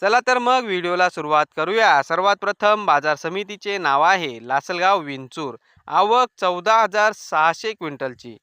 चला तर मग व्हिडिओला सुरुवात करूया. सर्वात प्रथम बाजार समितीचे नाव आहे लासलगाव विंचूर. आवक चौदा हजार सहाशे क्विंटलची.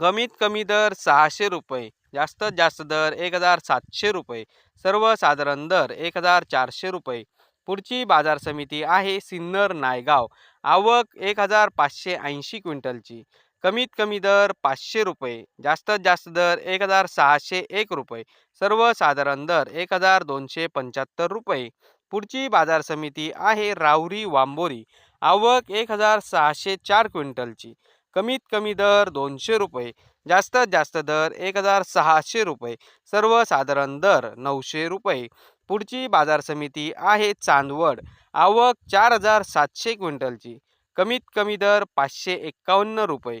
कमीत कमी दर सहाशे रुपये. जास्तीत जास्त दर एक हजार सातशे रुपये. सर्वसाधारण दर एक हजार चारशे रुपये. पुढची बाजार समिती आहे सिन्नर नायगाव. आवक एक हजार पाचशे ऐंशी क्विंटलची. कमीत कमी दर पाचशे रुपये जास्तीत जास्त दर एक हजार सहाशे एक रुपये सर्वसाधारण दर एक हजार दोनशे पंच्याहत्तर रुपये. पुढची बाजार समिती आहे राहुरी वांबोरी आवक एक हजार सहाशे चार क्विंटलची. कमीत कमी दर दोनशे रुपये जास्तीत जास्त दर एक हजार सहाशे रुपये सर्वसाधारण दर नऊशे रुपये. पुढची बाजार समिती आहे चांदवड आवक चार हजार सातशे क्विंटलची. कमीत कमी दर पाचशे एक्कावन्न रुपये